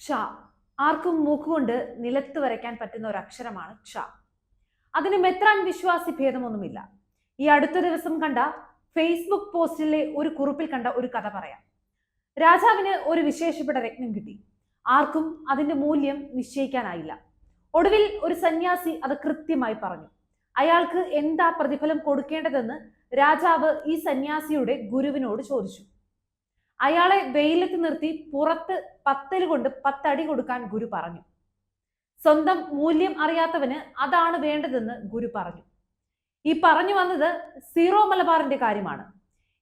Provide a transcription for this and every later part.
ക്ഷ ആർക്കും മൂക്കുകൊണ്ട് നിലത്ത് വരയ്ക്കാൻ പറ്റുന്ന ഒരു അക്ഷരമാണ് ക്ഷ. അതിന് മെത്രാൻ വിശ്വാസി ഭേദമൊന്നുമില്ല. ഈ അടുത്ത ദിവസം കണ്ട ഫേസ്ബുക്ക് പോസ്റ്റിലെ ഒരു കുറിപ്പിൽ കണ്ട ഒരു കഥ പറയാം. രാജാവിന് ഒരു വിശേഷപ്പെട്ട രത്നം കിട്ടി. ആർക്കും അതിന്റെ മൂല്യം നിശ്ചയിക്കാനായില്ല. ഒടുവിൽ ഒരു സന്യാസി അത് കൃത്യമായി പറഞ്ഞു. അയാൾക്ക് എന്താ പ്രതിഫലം കൊടുക്കേണ്ടതെന്ന് രാജാവ് ഈ സന്യാസിയുടെ ഗുരുവിനോട് ചോദിച്ചു. അയാളെ വെയിലത്ത് നിർത്തി പുറത്ത് പത്തൽ കൊണ്ട് പത്തടി കൊടുക്കാൻ ഗുരു പറഞ്ഞു. സ്വന്തം മൂല്യം അറിയാത്തവന് അതാണ് വേണ്ടതെന്ന് ഗുരു പറഞ്ഞു. ഈ പറഞ്ഞു വന്നത് സീറോ മലബാറിന്റെ കാര്യമാണ്.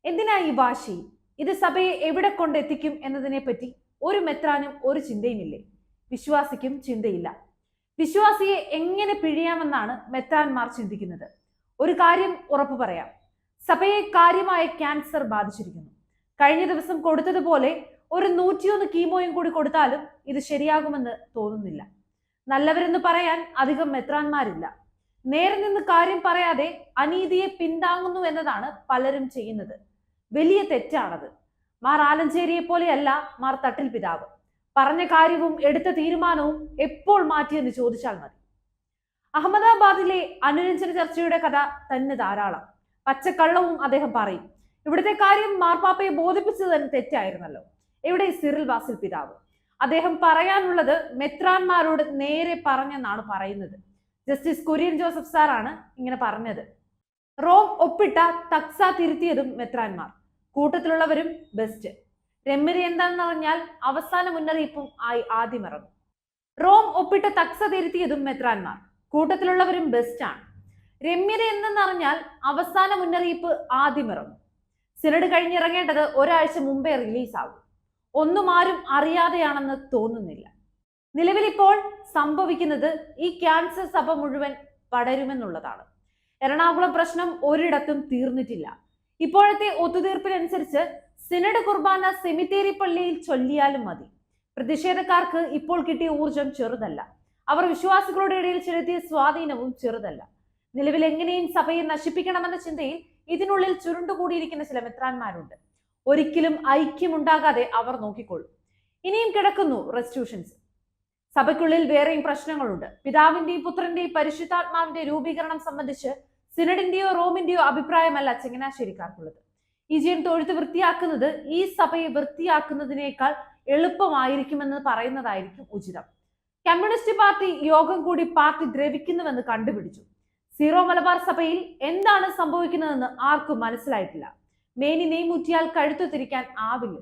എന്തിനാ ഈ വാശി? ഇത് സഭയെ എവിടെ കൊണ്ടെത്തിക്കും എന്നതിനെ പറ്റി ഒരു മെത്രാനും ഒരു ചിന്തയുമില്ലേ? വിശ്വാസിക്കും ചിന്തയില്ല. വിശ്വാസിയെ എങ്ങനെ പിഴിയാമെന്നാണ് മെത്രാൻമാർ ചിന്തിക്കുന്നത്. ഒരു കാര്യം ഉറപ്പു പറയാം സഭയെ കാര്യമായ ക്യാൻസർ ബാധിച്ചിരിക്കുന്നു. കഴിഞ്ഞ ദിവസം കൊടുത്തതുപോലെ ഒരു നൂറ്റിയൊന്ന് കീമോയും കൂടി കൊടുത്താലും ഇത് ശരിയാകുമെന്ന് തോന്നുന്നില്ല. നല്ലവരെന്ന് പറയാൻ അധികം മെത്രാന്മാരില്ല. നേരെ നിന്ന് കാര്യം പറയാതെ അനീതിയെ പിന്താങ്ങുന്നു എന്നതാണ് പലരും ചെയ്യുന്നത്. വലിയ തെറ്റാണത്. മാർ ആലഞ്ചേരിയെ പോലെയല്ല മാർ തട്ടിൽ പിതാവ്. പറഞ്ഞ കാര്യവും എടുത്ത തീരുമാനവും എപ്പോൾ മാറ്റിയെന്ന് ചോദിച്ചാൽ മതി. അഹമ്മദാബാദിലെ അനുരഞ്ജന ചർച്ചയുടെ കഥ തന്നെ ധാരാളം. പച്ചക്കള്ളവും അദ്ദേഹം പറയും. ഇവിടുത്തെ കാര്യം മാർപ്പാപ്പയെ ബോധിപ്പിച്ചത് തന്നെ തെറ്റായിരുന്നല്ലോ. എവിടെ സിറിൽ വാസിൽ പിതാവ്? അദ്ദേഹം പറയാനുള്ളത് മെത്രാന്മാരോട് നേരെ പറഞ്ഞെന്നാണ് പറയുന്നത്. ജസ്റ്റിസ് കുര്യൻ ജോസഫ് സാറാണ് ഇങ്ങനെ പറഞ്ഞത്. റോം ഒപ്പിട്ട തക്സ തിരുത്തിയതും മെത്രാന്മാർ. കൂട്ടത്തിലുള്ളവരും ബെസ്റ്റ് രമ്യത എന്താണെന്ന് പറഞ്ഞാൽ അവസാന മുന്നറിയിപ്പും ആയി ആദ്യം ഇറങ്ങും. റോം ഒപ്പിട്ട തക്സ തിരുത്തിയതും മെത്രാന്മാർ. കൂട്ടത്തിലുള്ളവരും ബെസ്റ്റാണ് രമ്യത എന്തെന്നറിഞ്ഞാൽ അവസാന മുന്നറിയിപ്പ് ആദ്യം ഇറങ്ങും. സിനഡ് കഴിഞ്ഞിറങ്ങേണ്ടത് ഒരാഴ്ച മുമ്പേ റിലീസാകും ഒന്നും ആരും അറിയാതെയാണെന്ന് തോന്നുന്നില്ല. നിലവിലിപ്പോൾ സംഭവിക്കുന്നത് ഈ ക്യാൻസർ സഭ മുഴുവൻ പടരുമെന്നുള്ളതാണ്. എറണാകുളം പ്രശ്നം ഒരിടത്തും തീർന്നിട്ടില്ല. ഇപ്പോഴത്തെ ഒത്തുതീർപ്പിനനുസരിച്ച് സിനഡ് കുർബാന സെമിത്തേരി പള്ളിയിൽ ചൊല്ലിയാലും മതി. പ്രതിഷേധക്കാർക്ക് ഇപ്പോൾ കിട്ടിയ ഊർജം ചെറുതല്ല. അവർ വിശ്വാസികളുടെ ഇടയിൽ ചെലുത്തിയ സ്വാധീനവും ചെറുതല്ല. നിലവിൽ എങ്ങനെയും സഭയെ നശിപ്പിക്കണമെന്ന ചിന്തയിൽ ഇതിനുള്ളിൽ ചുരുണ്ടുകൂടിയിരിക്കുന്ന ചില മെത്രാന്മാരുണ്ട്. ഒരിക്കലും ഐക്യമുണ്ടാകാതെ അവർ നോക്കിക്കൊള്ളും. ഇനിയും കിടക്കുന്നു റെസ്റ്റിറ്റ്യൂഷൻസ് സഭയ്ക്കുള്ളിൽ വേറെയും പ്രശ്നങ്ങളുണ്ട്. പിതാവിന്റെയും പുത്രന്റെയും പരിശുദ്ധാത്മാവിന്റെ രൂപീകരണം സംബന്ധിച്ച് സിനഡിന്റെയോ റോമിന്റെയോ അഭിപ്രായമല്ല ചങ്ങനാശ്ശേരിക്കാർക്കുള്ളത്. ജീവൻ തൊഴുത്ത് വൃത്തിയാക്കുന്നത് ഈ സഭയെ വൃത്തിയാക്കുന്നതിനേക്കാൾ എളുപ്പമായിരിക്കുമെന്ന് പറയുന്നതായിരിക്കും ഉചിതം. കമ്മ്യൂണിസ്റ്റ് പാർട്ടി യോഗം കൂടി പാർട്ടി ദ്രവിക്കുന്നുവെന്ന് കണ്ടുപിടിച്ചു. സീറോ മലബാർ സഭയിൽ എന്താണ് സംഭവിക്കുന്നതെന്ന് ആർക്കും മനസ്സിലായിട്ടില്ല. മേനി നെയ്മുറ്റിയാൽ കഴുത്തു തിരിക്കാൻ ആവില്ല